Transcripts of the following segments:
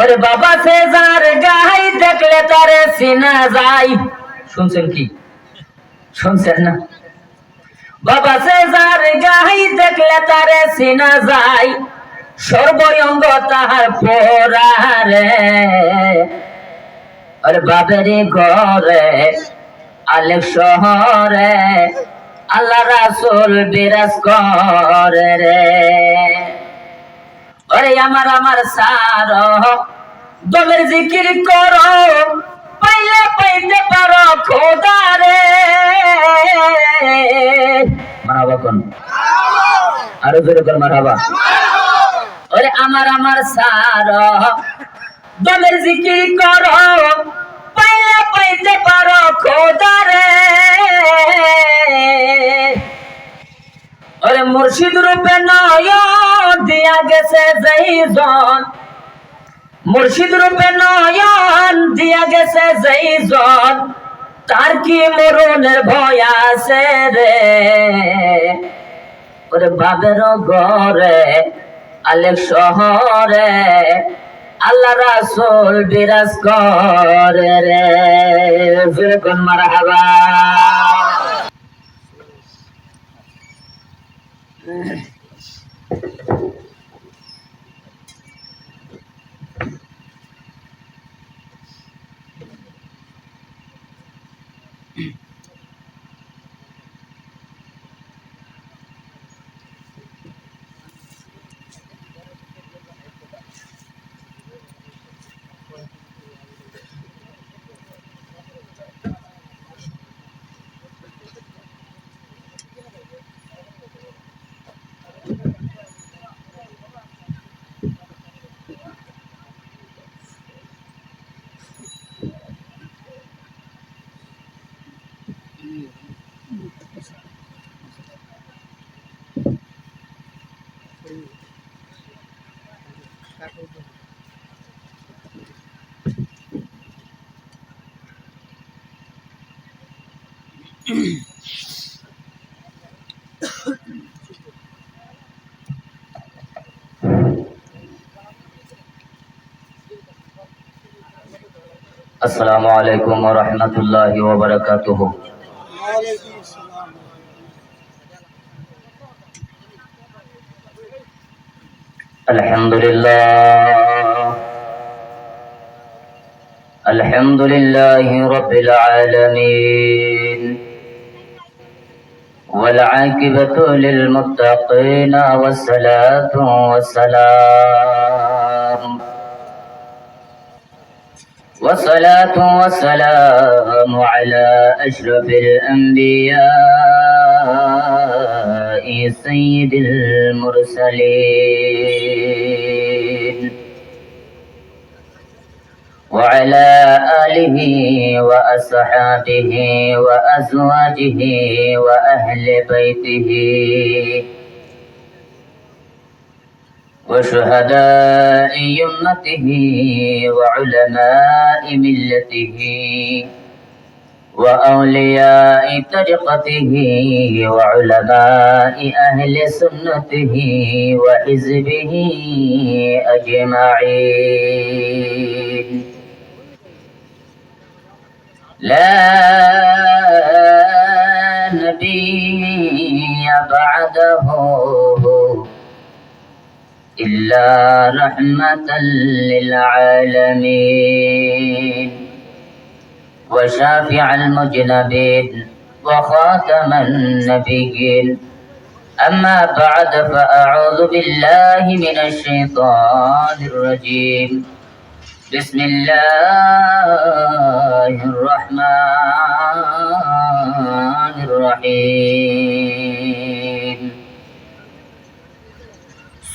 ওরে বাবা, সে যার গাই দেখলে তারে সিনা যাই শুনছেন কি? শুনছেন না? বাবা, সে যার গাই দেখলে তারে সিনা যাই সর্বঙ্গ তাহার পোরারে। ওরে বাবেরি ঘরে, আলেক শহরে, আল্লাহ রাসুল বিরাজ করে রে। ওরে আমার আমার সার। দমের জিকির করো, পাইলে পাইতে পারো খোদারে মারাবা কোন? আরও জোরে কোন মারাবা ওরে আমার আমার সার। দমের জিকির করো, পাইলে পাইতে পারো খোদারে ওরে মুর্শিদ রূপে নয় দিয়া গেছে যেইজন। মুর্শিদ রূপে নয়ন দিয়া গেছে যেইজন। তার কি মরণের ভয় আছে রে? ওরে বাবের ঘরে আলেক শহরে, আল্লাহ রাসুল বিরাজ করে রে। যেরকম মারা السلام عليكم ورحمة الله وبركاته. الحمد لله الحمد لله رب العالمين. والعاقبة للمتقين والصلاة والسلام والصلاة والسلام على أشرف الأنبياء سيد المرسلين. وعلى آله وأصحابه وأزواجه وأهل بيته. وشهداء يمته وعلماء ملته وأولياء طريقته وعلماء أهل سنته وحزبه أجمعين. لا نبي بعده إلا رحمة للعالمين. وشافع المجنبين وخاتم النبيين. أما بعد فأعوذ بالله من الشيطان الرجيم. بسم الله الرحمن الرحيم.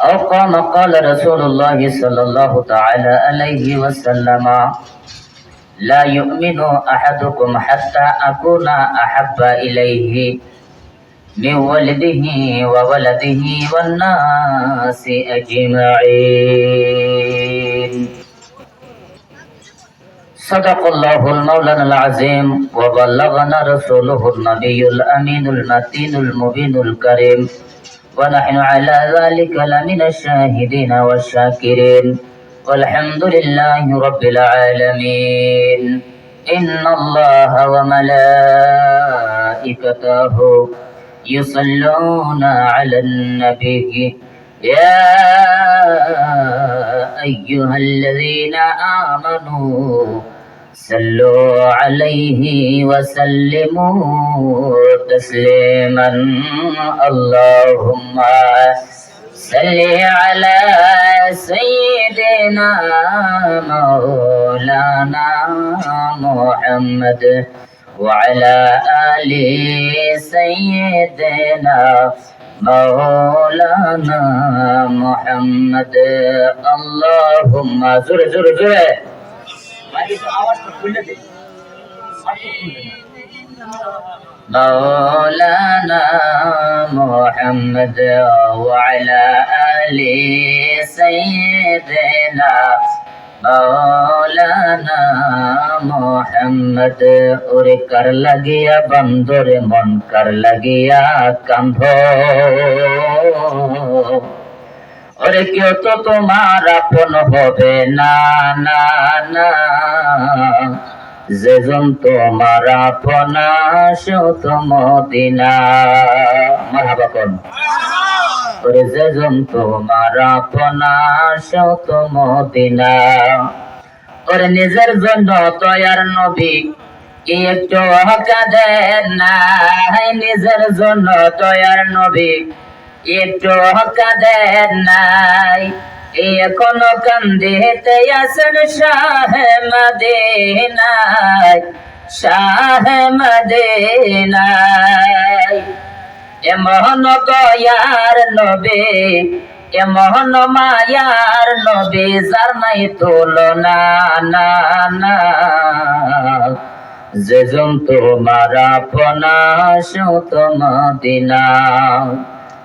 أو قام قال رسول الله صلى الله تعالى عليه وسلم. لا يؤمن أحدكم حتى أكون أحب إليه من ولده وولده والناس أجمعين. صدق الله المولى العظيم وبلغنا رسوله النبي الأمين المتين المبين الكريم. ونحن على ذلك لمن الشاهدين والشاكرين. والحمد لله رب العالمين. إن الله وملائكته يصلون على النبي. يا أيها الذين آمنوا صلوا عليه وسلموا تسليما. اللهم صل على سيدنا مولانا محمد وعلى آل سيدنا مولانا محمد. اللهم زر زر زر. مولانا محمد وعلى آل سيدنا مولانا محمد اور کر لگیا بندر من کر لگیا کم ہو ওরে কেউ তো তোমার আপন হবে না না না। যেজন তোমার আপনা সেও তো মদিনা। মারহাবা কোন করে যেজন তোমার আপনা সেও তো মদিনা। ওরে নিজের জন্য তয়ার নবী একটু কাঁদেন নাই? নিজের জন্য তয়ার নবী একটু কাঁদেন নাই? এখনও কান্দিতে আসেন শাহ মদিনায় শাহ মদিনায় এমন দয়ার নবে, এমন মায়ার নবে, যার নাই তুলনা, না না। যেজন তোমার আপনা সুত মদিনা।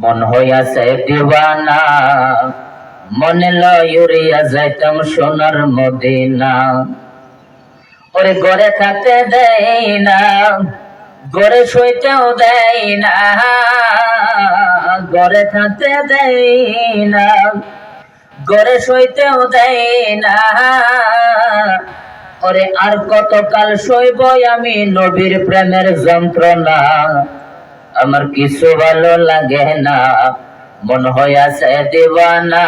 মন হইয়াছে দিবানা মনে লয়ুরিয়া যাইতাম সোনার মদিনা। ওরে গড়ে থাকতে দেয় না, গড়ে শুইতেও দেয় না। গড়ে থাকতে দেয় না, গড়ে শুইতেও দেয় না। ওরে আর কতকাল সইব আমি নবীর প্রেমের যন্ত্রণা। আমার কিছু ভালো লাগে না। মন হইয়াছে দিবানা।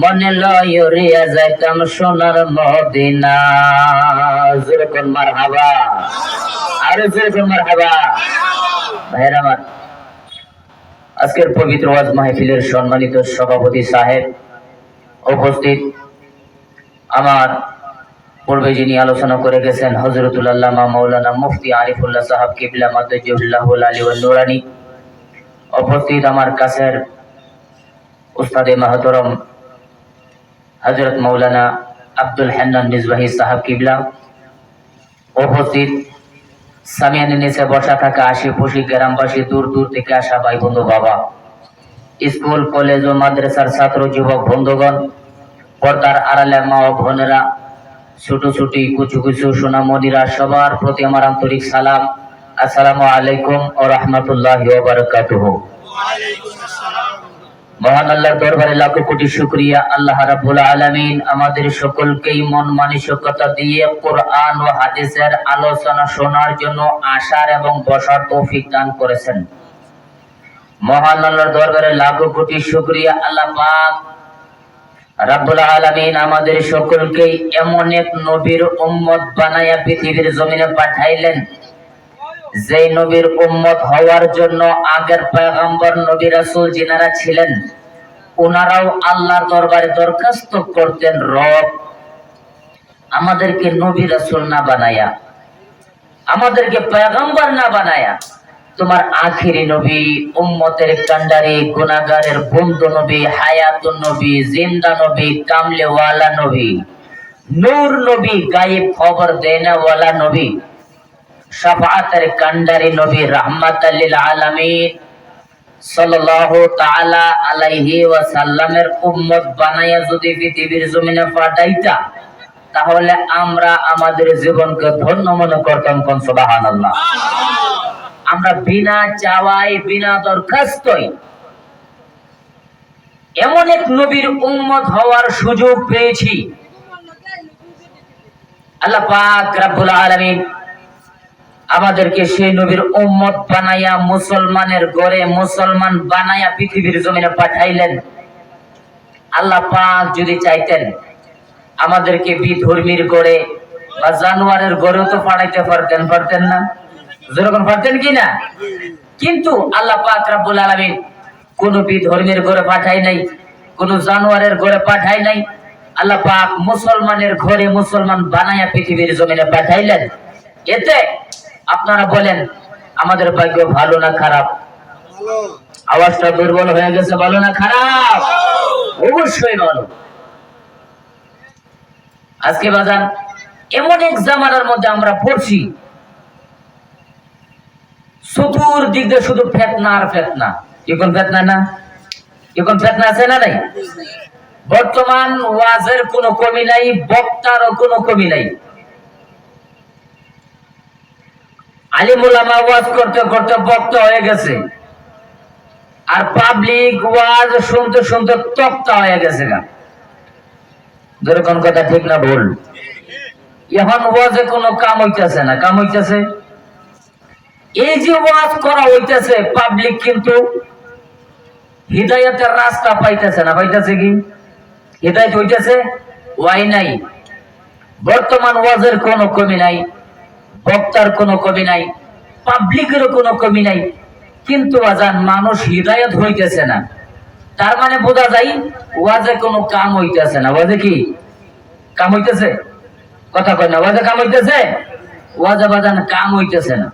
মনে লয়রিয়া যাইতাম সোনার মদিনা। যেরকম মার হাবা আরও যেরকম মার হাবা ভাইয়ের আমার, আজকের পবিত্র ওয়াজ মাহফিলের সম্মানিত সভাপতি সাহেব উপস্থিত। আমার পূর্বে যিনি আলোচনা করে গেছেন হজরতুল্লাহ মৌলানা মুফতি আরিফুল্লাহ সাহাব কিবলা মাদুল্লাহ আলী নুরানি, উপস্থিত আমার কাছের উস্তাদে মাহতরম হজরত মৌলানা আব্দুল হান্নান মিসবাহি সাহাব কিবলা, উপস্থিত সামিয়ানি নিচে বসা থাকা আশিপুষি গ্রামবাসী দূর দূর থেকে আসা ভাই বন্ধু বাবা, স্কুল, কলেজ ও মাদ্রাসার ছাত্র, যুবক, বন্ধুগণ, পর্দার আড়ালে মা ও বোনেরা ছোট ছুটি কুচু কুচু সোনামণিরা সবার প্রতি আমার আন্তরিক সালাম। আসসালামু আলাইকুম ও রহমতুল্লাহ বারকাতুহ। মহান আল্লাহর দরবারে লাখো কোটি শুকরিয়া। আল্লাহ রাব্বুল আলামিন আমাদের সকলকেই মন মানসিকতা দিয়ে কোরআন ও হাদিসের আলোচনা শোনার জন্য আসার এবং বসার তৌফিক দান করেছেন। মহান আল্লাহর দরবারে লাখো কোটি শুকরিয়া। আল্লাহ পাক রাব্বুল আলামিন আমাদের সকলকে এমন এক নবীর উম্মত বানায়া পৃথিবীর জমিনে পাঠাইলেন। যেই নবীর উম্মত হওয়ার জন্য আগের পয়গম্বর নবী রাসূল যিনারা ছিলেন ওনারাও আল্লাহর দরবারে দরখাস্ত করতেন, রব, আমাদেরকে নবী রাসূল না বানায়া, আমাদেরকে পয়গম্বর না বানায়া তোমার আখিরি নবী, উম্মতের কান্ডারি গুনাহগারের বন্ধু নবী, হায়াতুন নবী, জিন্দা নবী, কামলেওয়ালা নবী। নূর নবী গায়েব খবর দেনাওয়ালা নবী। শাফাআতের কান্ডারি নবী রাহমাতাল লিল আলামিন সাল্লাল্লাহু তাআলা আলাইহি ওয়াসাল্লামের উম্মত বানায়া যদি পৃথিবীর জমিনে পাঠাইতা তাহলে আমরা আমাদের জীবনকে ধন্য মনে করতাম কোন সুবহানাল্লাহ। আমরা বিনা চাওয়াই বিনা দরখাস্তই এমন এক নবীর উম্মত হওয়ার সুযোগ পেয়েছি। আল্লাহ পাক রাব্বুল আলামিন আমাদেরকে সেই নবীর উম্মত বানাইয়া মুসলমানের গড়ে মুসলমান বানাইয়া পৃথিবীর জমিনে পাঠাইলেন। আল্লাহ পাক যদি চাইতেন আমাদেরকে বিধর্মীর গড়ে বা জানোয়ারের গড়েও তো পাঠাইতে পারতেন পারতেন না। যেরকম পারতেন কি না কিন্তু আল্লাহ পাক রাব্বুল আলামিন কোন বিধর্মীর গড়ে পাঠাই নাই, কোন জানোয়ারের ঘরে পাঠাই নাই। আল্লাহ পাক মুসলমানের ঘরে মুসলমান বানায়া পৃথিবীর জমিনে পাঠাইলেন। এতে আপনারা বলেন, আমাদের ভাগ্য ভালো না খারাপ? আওয়াজটা দুর্বল হয়ে গেছে, ভালো না খারাপ? অবশ্যই ভালো। আজকে বাজান, এমন এক জামানার মধ্যে আমরা পড়ছি চতুর্দিক দিয়ে শুধু ফেতনা আর ফেতনা। এখন ফেতনা না? এখন ফেতনা আছে না নাই? বর্তমান ওয়াজের কোনো কমি নাই, বক্তারও কোনো কমি নাই। আলিমুলামা ওয়াজ করতে করতে বক্তা হয়ে গেছে। আর পাবলিক ওয়াজ শুনতে শুনতে তক্তা হয়ে গেছে গা। যেরকম কথা ঠিক না ভুল? এখন ওয়াজে কোনো কাম হইতেছে না। কাম হইতেছে এই যে ওয়াজ করা হইতেছে পাবলিক কিন্তু হৃদয়তের রাস্তা পাইতেছে না। পাইতেছে কি? হৃদয়ত হইতেছে ওয়াই নাই। বর্তমান ওয়াজের কোনো কমি নাই, বক্তার কোনো কমি নাই পাবলিকেরও কোনো কমি নাই। কিন্তু আজান মানুষ হৃদয়ত হইতেছে না। তার মানে বোঝা যায় ওয়াজে কোনো কাম হইতেছে না। ওয়াজে কি? কাম হইতেছে? কথা কয় না, ওয়াজে কাম হইতেছে? ওয়াজে বাজান কাম হইতেছে না।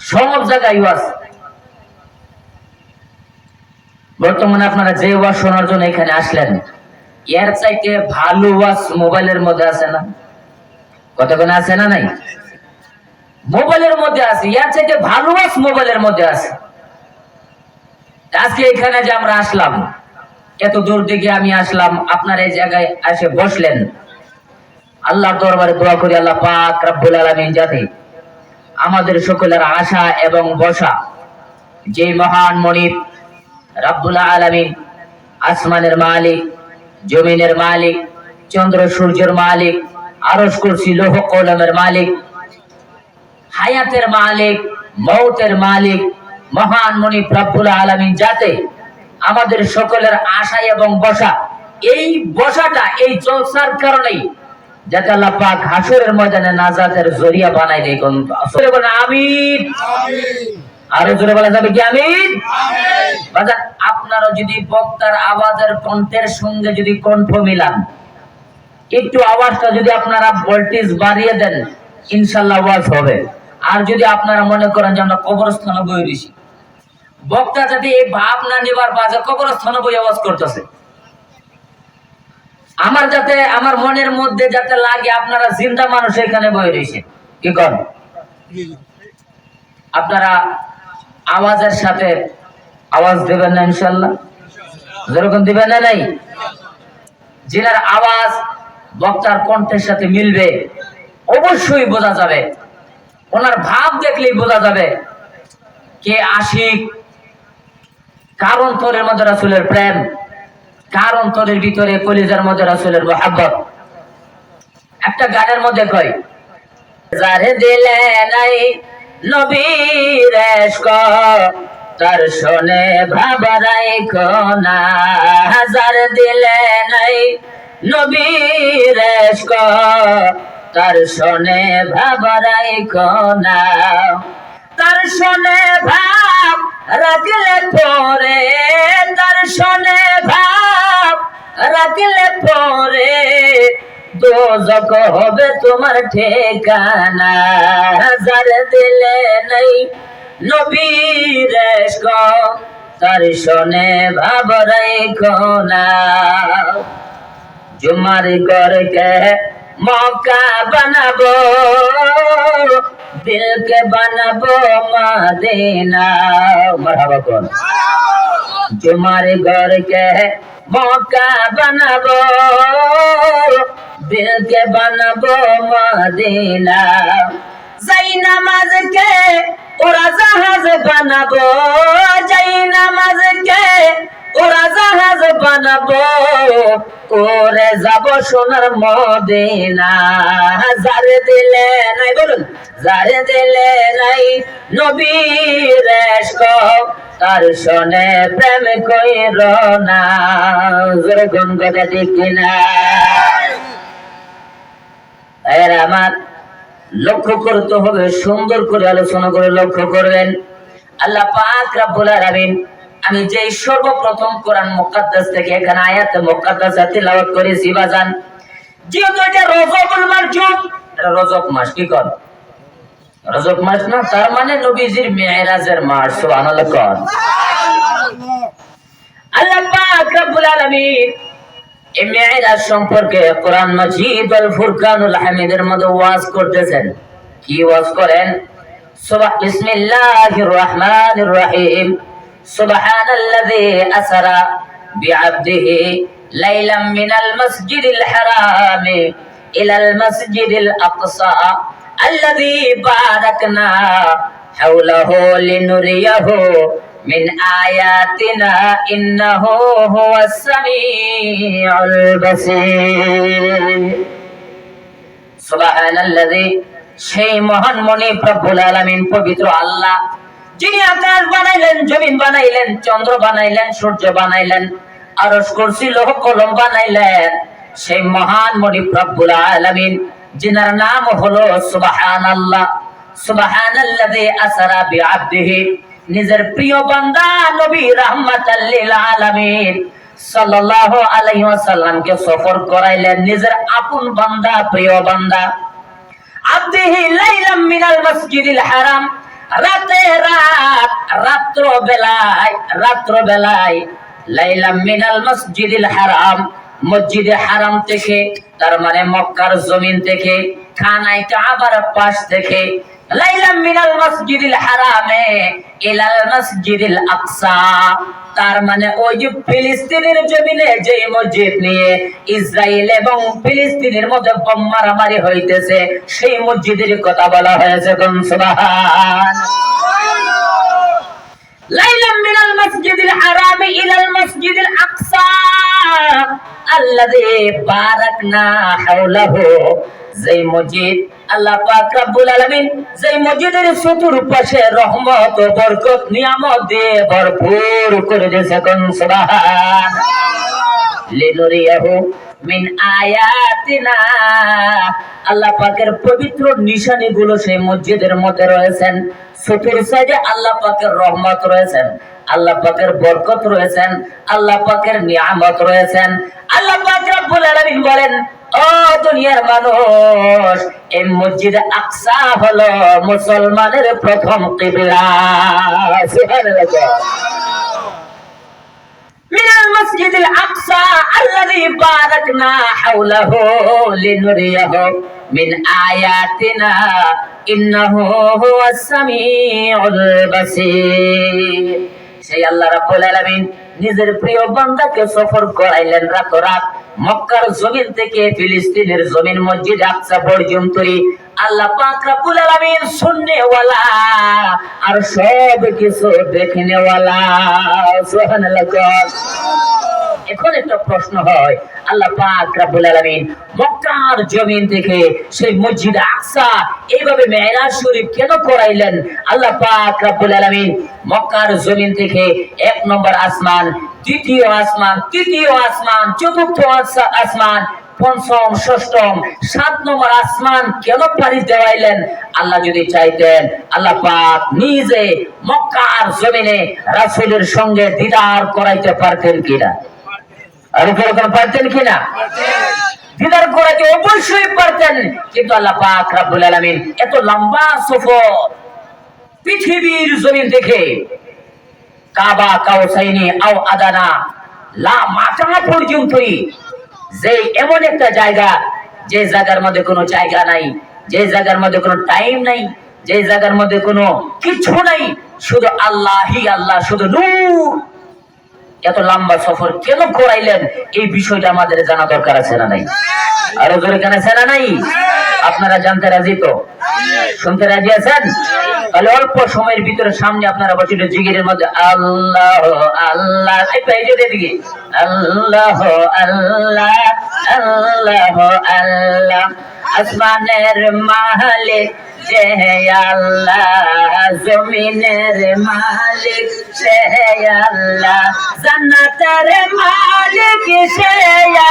সব জায়গায় ওয়াজ। বর্তমানে আপনারা যে ওয়াজ শোনার জন্য এখানে আসলেন, এর চাইতে ভালো ওয়াজ মোবাইলের মধ্যে আছে না? কতক্ষণ আছে না নাই? মোবাইলের মধ্যে আছে, এর চাইতে ভালো ওয়াজ মোবাইলের মধ্যে আছে। আজকে এখানে যে আমরা আসলাম, এত দূর থেকে আমি আসলাম, আপনার এই জায়গায় এসে বসলেন। আল্লাহ দরবারে দোয়া করি, আল্লাহ পাক রাব্বুল আলামিন যাতে আমাদের সকলের আশা এবং বসা যে মহান মনিব, রাব্বুল আলামিন, আসমানের মালিক, জমিনের মালিক, চন্দ্র সূর্যের মালিক, আরশ কুরসি, লৌহ কলমের মালিক, হায়াতের মালিক মৌতের মালিক, মহান মনি রব্বুল আলামিন যাতে আমাদের সকলের আশা এবং বসা এই বসাটা এই জলসার কারণেই যাতে আল্লাহ পাক হাসরের ময়দানে নাজাতের জরিয়া বানাই দেয় কোন আসলে বলেন আমিন। আরও জোরে বলা যাবে কি আমিন? বাজার আপনারা যদি বক্তার আওয়াজের কণ্ঠের সঙ্গে যদি কণ্ঠ মিলান একটু আওয়াজটা যদি আপনারা ভোল্টেজ বাড়িয়ে দেন ইনশাল্লাহ ওয়াজ হবে। আর যদি আপনারা মনে করেন যে আমরা কবরস্থানে বই দিছি বক্তা যাতে এই ভাব না নেবার বাজে কবরস্থানে বই আওয়াজ করতেছে আমার যাতে, আমার মনের মধ্যে যাতে লাগে, আপনারা জিন্দা মানুষ এখানে বয়ে রয়েছে কি কর আপনারা আওয়াজের সাথে আওয়াজ দেবেন না, ইনশাল্লাহ। যেরকম দিবেন না, নাই? যিনার আওয়াজ বক্তার কণ্ঠের সাথে মিলবে, অবশ্যই বোঝা যাবে। ওনার ভাব দেখলেই বোঝা যাবে কে আশিক কারণ অন্তরের মধ্যে রাসুলের প্রেম। কার অন্তরের ভিতরে কলিজার মধ্যে রাসুলের মহাব্বত। একটা গানের মধ্যে কয়, যারে দিলে নাই নবীর তার শোনে ভাবারাই কোনা হাজার দিলে নাই নবীর তার শোনে ভাবরাই কোনা তার শোনে ভাব রাখলে পরে তার শোনে ভাব রাখলে পরে দোজক হবে তোমার ঠিকানা। যার দিলে নেই নবীর তার শোনে ভাবরাই কোনা জুমার করকে মৌকা বানাবো दिल के बनबो मदीना। मरहबा कौन? तुम्हारे घर के मौका बनबो दिल के बनबो मदीना। जई नमाज़ के उड़ा जहाज़ बनबो जई नमाज़ के ওরা জাহাজ বানাবো, করে যাব সোনার মদিনা। দিলে নাই, বলুন দিলে নাই নবীর তার শোনে প্রেম কইর না। জোরে গুন আমার লক্ষ্য করতে হবে, সুন্দর করে আলোচনা করে লক্ষ্য করবেন। আল্লাহ পাক রাব্বুল আলামিন আমি যে সর্বপ্রথম কোরআন মুকাদ্দাস থেকে এখানে আয়াত মুকাদ্দাস তিলাওয়াত করেছি, বাজান। যেহেতু এটা রজবুল মারজুম, এটা রজব মাস কি কর? রজব মাস না, তার মানে নবীজির মেয়েরাজের মাস, সুবহানাল্লাহ কর। আল্লাহ পাক রাব্বুল আলামিন এই মেয়েরাজ সম্পর্কে কোরআন মাজিদ আল ফুরকানুল হামিদের মধ্যে ওয়াজ করতেছেন। কি ওয়াজ করেন? সুবহ বিসমিল্লাহির রহমানির রহিম। সুবহানাল্লাযী আসরা বিআবদিহি লাইলাম মিনাল মাসজিদিল হারাম ইলাল মাসজিদিল আকসা الذي باركنا حوله لنريه من آياتنا إنه هو السميع البصير سبحان الذي সেই মহান মনি প্রভুল আলামিন পবিত্র আল্লাহ যিনি আকাশ বানাইলেন, জমিন বানাইলেন, চন্দ্র বানাইলেন, সূর্য বানাইলেন, আরশ কুরসি, লোহ কলম বানাইলেন, সেই মহান মনি প্রভুল আলামিন, যিনার নাম হলো সুবহানাল্লাহ, সুবহানাল্লাযী আসরা বিআবদিহি, নিজের প্রিয় বান্দা নবী লিল আলামিন, সাল্লাল্লাহু আলাইহি ওয়াসাল্লামকে সফর করাইলেন, নিজের আপন বান্দা, প্রিয় বান্দা। আব্দিহি লাইলাম মিনাল মসজিদিল হারাম রাতে রাত রাত্র বেলায় রাত্র বেলায় লাইলা মিনাল মসজিদুল হারাম, মসজিদে হারাম থেকে, তার মানে মক্কার জমিন থেকে, খানায় কাবার পাশ থেকে তার মানে ওই যে ফিলিস্তিনের জমিনে যে মসজিদ নিয়ে ইসরায়েল এবং ফিলিস্তিনের মধ্যে বোম মারামারি হইতেছে, সেই মসজিদের কথা বলা হয়েছে, কোন সুবহান। লাইলাম মিনাল মসজিদিল হারাম ইলাল মসজিদিল আকসা। আল্লাযী বারাকনা হাওলাহু। যেই মসজিদ আল্লাহ পাক রব্বুল আলামিন যেই মসজিদের চতুর্পাশে রহমত ও বরকত নিয়ামত দিয়ে ভরপুর করে দিয়েছে কোন সুবহান লিনুরিয়াহু মিন আয়াতিনা। আল্লাহ পাকের পবিত্র নিশানি গুলো সেই মসজিদের মধ্যে রয়েছেন। চতুর সাইডে আল্লাহ পাকের রহমত রয়েছেন। আল্লাহ পাকের বরকত রয়েছেন। আল্লাহ পাকের নিয়ামত রয়েছেন। আল্লাহ পাক রব্বুল আলামিন বলেন, ও দুনিয়ার মানুষ, এই মসজিদ আকসা হলো মুসলমানের প্রথম কিবলা। সুবহানাল্লাহ। من المسجد الأقصى الذي باركنا حوله لنريه من آياتنا إنه هو السميع البصير সেই আল্লাহ রাব্বুল আলামিন নিজের প্রিয় বান্দাকে সফর করাইলেন রাত রাত। মক্কার জমিন থেকে ফিলিস্তিনের জমিন মসজিদ আকসা পর্যন্তই। আল্লাহ পাক রাব্বুল আলামিন শুননেওয়ালা আর সব কিছু দেখনেওয়ালা। সুবহানাল্লাহ এখন একটা প্রশ্ন হয়, আল্লাহ পাক রাব্বুল আলামিন মক্কার জমিন থেকে সেই মসজিদ আকসা এইভাবে মেরাজ শরীফ কেন করাইলেন? আল্লাহ পাক রাব্বুল আলামিন মক্কার জমিন থেকে এক নম্বর আসমান, দ্বিতীয় আসমান, তৃতীয় আসমান, চতুর্থ আস- আসমান, পঞ্চম, ষষ্ঠম, সাত নম্বর আসমান কেন পাড়ি দেওয়াইলেন? আল্লাহ যদি চাইতেন, আল্লাহ পাক নিজে মক্কার জমিনে রাসূলের সঙ্গে দিদার করাইতে পারতেন কিনা? আর কেরকম পারতেন কিনা? দিদার করাইতে অবশ্যই পারতেন। কিন্তু আল্লাহ পাক রাব্বুল আলামিন এত লম্বা সফর পৃথিবীর জমিন দেখে কাবা, কাউসাইনি, আও আদানা, লা মাথা পর্যন্তই যে এমন একটা জায়গা, যে জায়গার মধ্যে কোনো জায়গা নাই, যে জায়গার মধ্যে কোনো টাইম নাই, যে জায়গার মধ্যে কোনো কিছু নাই, শুধু আল্লাহই আল্লাহ, শুধু নূর। এত লম্বা সফর কেন করাইলেন এই বিষয়টা আমাদের জানা দরকার আছে না নাই? আরও জোরে কেন আছে না নাই? আপনারা জানতে রাজি তো? শুনতে রাজি আছেন? তাহলে অল্প সময়ের ভিতরে সামনে আপনারা বসে জিগিরের মধ্যে, আল্লাহ আল্লাহ। আল্লাহ আল্লাহ আল্লাহ আল্লাহ। আসমানের মালিক যে আল্লাহ জমিনের মালিক, সে আল্লাহ জান্নাতের মালিক, সে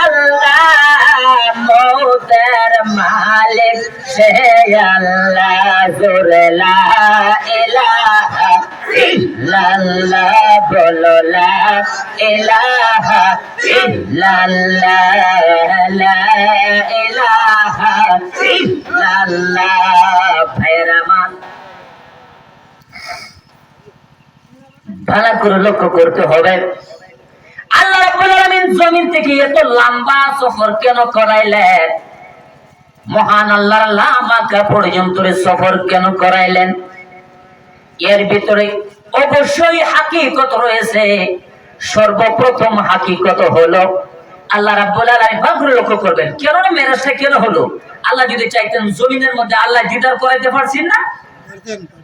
আল্লাহ মৌতের মালিক, সে আল্লাহ জোরলা ইলাহা ইল্লাল্লাহ বলো লা ইলাহা ইল্লাল্লাহ, লা ইলাহা ইল্লাল্লাহ ভাইরামান ভালো করে লক্ষ্য করতে হবে। আল্লাহ রাব্বুল আলামিন জমিন থেকে এত লম্বা সফর কেন করাইলেন? মহান আল্লাহর লামাকা পর্যন্ত সফর কেন করাইলেন? এর ভিতরে অবশ্যই হাকিকত রয়েছে। সর্বপ্রথম হাকিকত হলো, আল্লাহ রাব্বুল আলামিন ভাগরে লক্ষ্য করবেন কেন মেরাজটা কেন হলো? আল্লাহ যদি চাইতেন জমিনের মধ্যে আল্লাহ দিদার করাইতে পারছেন না?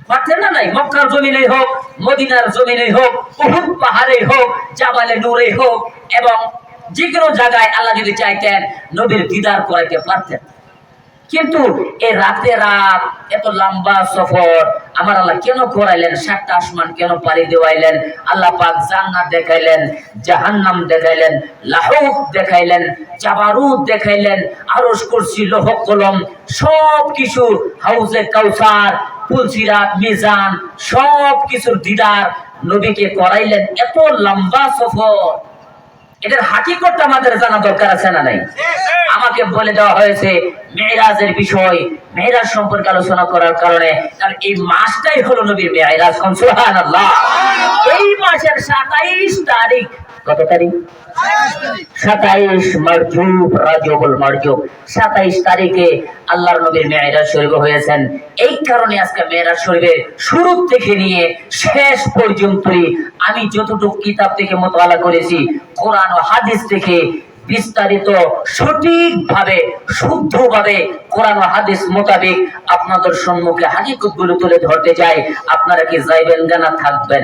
পারতেন। না নাই? মক্কার জমিনেই হোক মদিনার জমিনেই হোক উহুদ পাহাড়েই হোক জাবালে নূরে হোক এবং যে কোনো জায়গায় আল্লাহ যদি চাইতেন নবীর দিদার করাইতে পারতেন। কিন্তু এ রাতে রাত এত লম্বা সফর আমার আল্লাহ কেন করাইলেন সাতটা আসমান কেন পাড়ি দেওয়াইলেন? আল্লাহ পাক জান্নাত দেখাইলেন, জাহান্নাম দেখাইলেন লাহুক দেখাইলেন, জাবারুদ দেখাইলেন, আরশ কুরসি, লোহ কলম সব কিছু হাউজে কাউসার, পুলসিরাত, মিজান সব কিছুর দিদার নবীকে করাইলেন এত লম্বা সফর। এটার হাকিকত আমাদের জানা দরকার আছে না নাই? আমাকে বলে দেওয়া হয়েছে মেয়েরাজের বিষয় মেয়েরাজ সম্পর্কে আলোচনা করার কারণে তার এই মাসটাই হলো নবীর মেয়েরাজ। এই মাসের সাতাইশ তারিখ কত তারিখ? সাতাইশ মার্জুব রাজবুল সাতাইশ তারিখে আল্লাহর নবীর শরীফ হয়েছেন। এই কারণে আজকে শরীফের শুরু থেকে নিয়ে শেষ আমি যতটুকু কিতাব থেকে মোতালা করেছি, কোরআন ও হাদিস থেকে বিস্তারিত সঠিকভাবে, শুদ্ধভাবে কোরআন হাদিস মোতাবেক আপনাদের সম্মুখে হাকিকতগুলো তুলে ধরতে চাই। আপনারা কি যাইবেন গানা থাকবেন?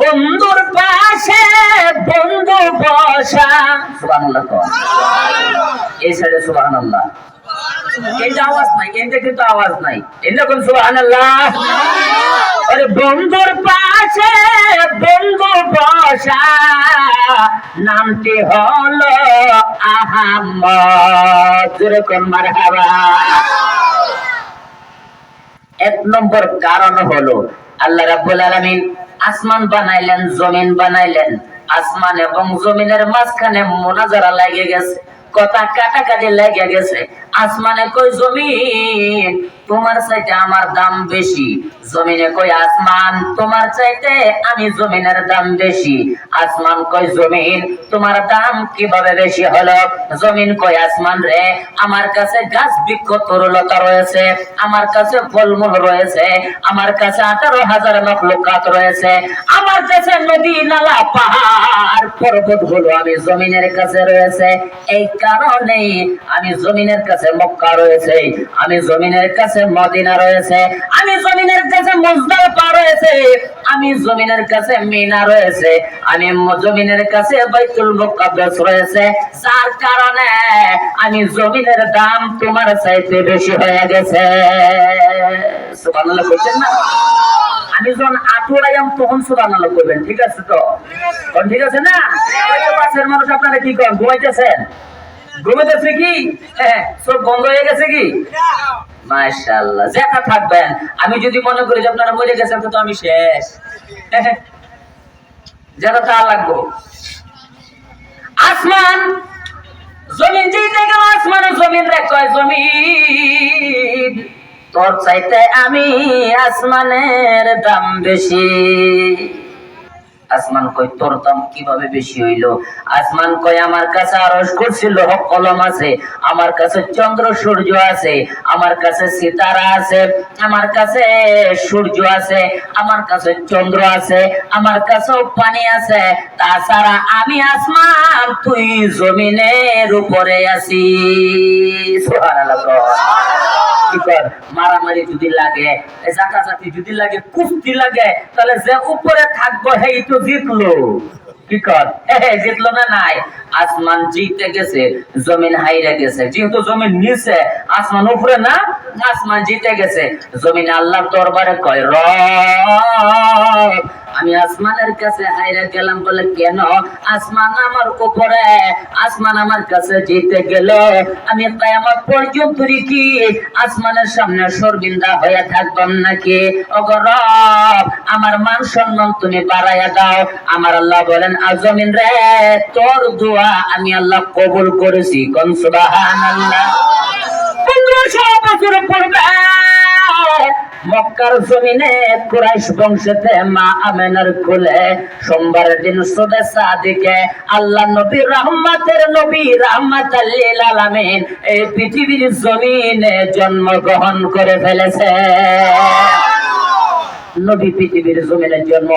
বন্ধুর পাশে বন্ধু বসা। সুবহানাল্লাহ এই সাইডে সুবহানাল্লাহ। আওয়াজ নাই কিন্তু আওয়াজ নাই। এটা কোন সুবহানাল্লাহ? আরে বন্ধুর পাশে বন্ধু বসা। নামটি হলো আহাম্মদ। যেরকম মারহাবা। এক নম্বর কারণ হলো আল্লাহ রাব্বুল আলামিন আসমান বানাইলেন, জমিন বানাইলেন। আসমান এবং জমিনের মাঝখানে মোনাজারা লাগে গেছে, কথা কাটাকাটি লেগে গেছে। আসমানে কই জমিন? তোমার চাইতে আমার দাম বেশি। জমিনে কই আসমান? তোমার চাইতে আমি জমিনের দাম বেশি। আসমান কই জমিন? তোমার দাম কীভাবে বেশি হলো? জমিন কই আসমান রে, আমার কাছে গাছ বৃক্ষ তরুলতা রয়েছে, আমার কাছে ফলমূল রয়েছে, আমার কাছে আঠারো হাজার মখলুকাত রয়েছে, আমার কাছে নদী, নালা, পাহাড়, পর্বত হলো আমি জমিনের কাছে রয়েছে। এই কারণে আমি জমিনের কাছে মক্কা রয়েছে, আমি জমিনের কাছে মদিনা রয়েছে, আমি জমিনের কাছে মুজদাফা রয়েছে, আমি জমিনের কাছে মিনা রয়েছে, আমি জমিনের কাছে বাইতুল মুকাদ্দাস রয়েছে, যার কারণে আমি জমিনের দাম তোমার চাইতে বেশি হয়ে গেছে। সুবহানাল্লাহ বলছেন না? আমি যখন আটুরাইয়াম তখন সুবহানাল্লাহ করবেন ঠিক আছে তো? ঠিক আছে না? পাশের মানুষ আপনারা কি করেন, ঘুমাইতেছেন? ঘুমাইতেছে কি? হ্যাঁ সব বন্ধ হয়ে গেছে কি? মাশাআল্লাহ যেটা থাকবেন। আমি যদি মনে করি যে আপনারা মরে গেছেন, তো আমি শেষ। যেটা তা লাগবো। আসমান, জমিন যেতে গেল আসমান জমিন রে কয় জমিন, তোর চাইতে আমি আসমানের দাম বেশি। আসমান কই তোর দাম কীভাবে বেশি হইল? আসমান কই আমার কাছে আরস করছিল কলম আছে। আমার কাছে চন্দ্র সূর্য আছে। আমার কাছে সিতারা আছে। আমার কাছে সূর্য আছে। আমার কাছে চন্দ্র আছে। আমার কাছেও পানি আছে। তাছাড়া আমি আসমান, তুই জমিনের উপরে আছি সুবহানাল্লাহ মারামারি যদি লাগে যদি লাগে, কুস্তি লাগে, তাহলে যে উপরে থাকব তো জিতলো। নাই? জিতে গেছে, জমিন হাইরে গেছে। যেহেতু জমিন নিচে, আসমান উপরে না, আসমান জিতে গেছে। জমিন আল্লাহর দরবারে কয় আমি আসমানের কাছে হাইরে গেলাম বলে, কেন? আসমান আমার উপরে, আসমান আমার কাছে যেতে গেল আমি কায়ামত পর্যন্ত কি? আসমানের সামনে শর্মিন্দা হয়ে থাকবাম নাকি? ওগো রব, আমার মান সম্মান তুমি বাড়াইয়া দাও। আমার আল্লাহ বলেন, আজমিন রে, তোর দোয়া আমি আল্লাহ কবুল করেছি, কোন সুবহানাল্লাহ? পনেরোশো বছর পূর্বে মক্কার জমিনে কুরাইশ বংশেতে মা আমেনার কোলে সোমবার দিন সুবে সাদিকে আল্লাহ নবী রহমতের নবী রহমত আলামিন এই পৃথিবীর জমিনে জন্মগ্রহণ করে ফেলেছে। নবী পৃথিবীর জমিনে জন্ম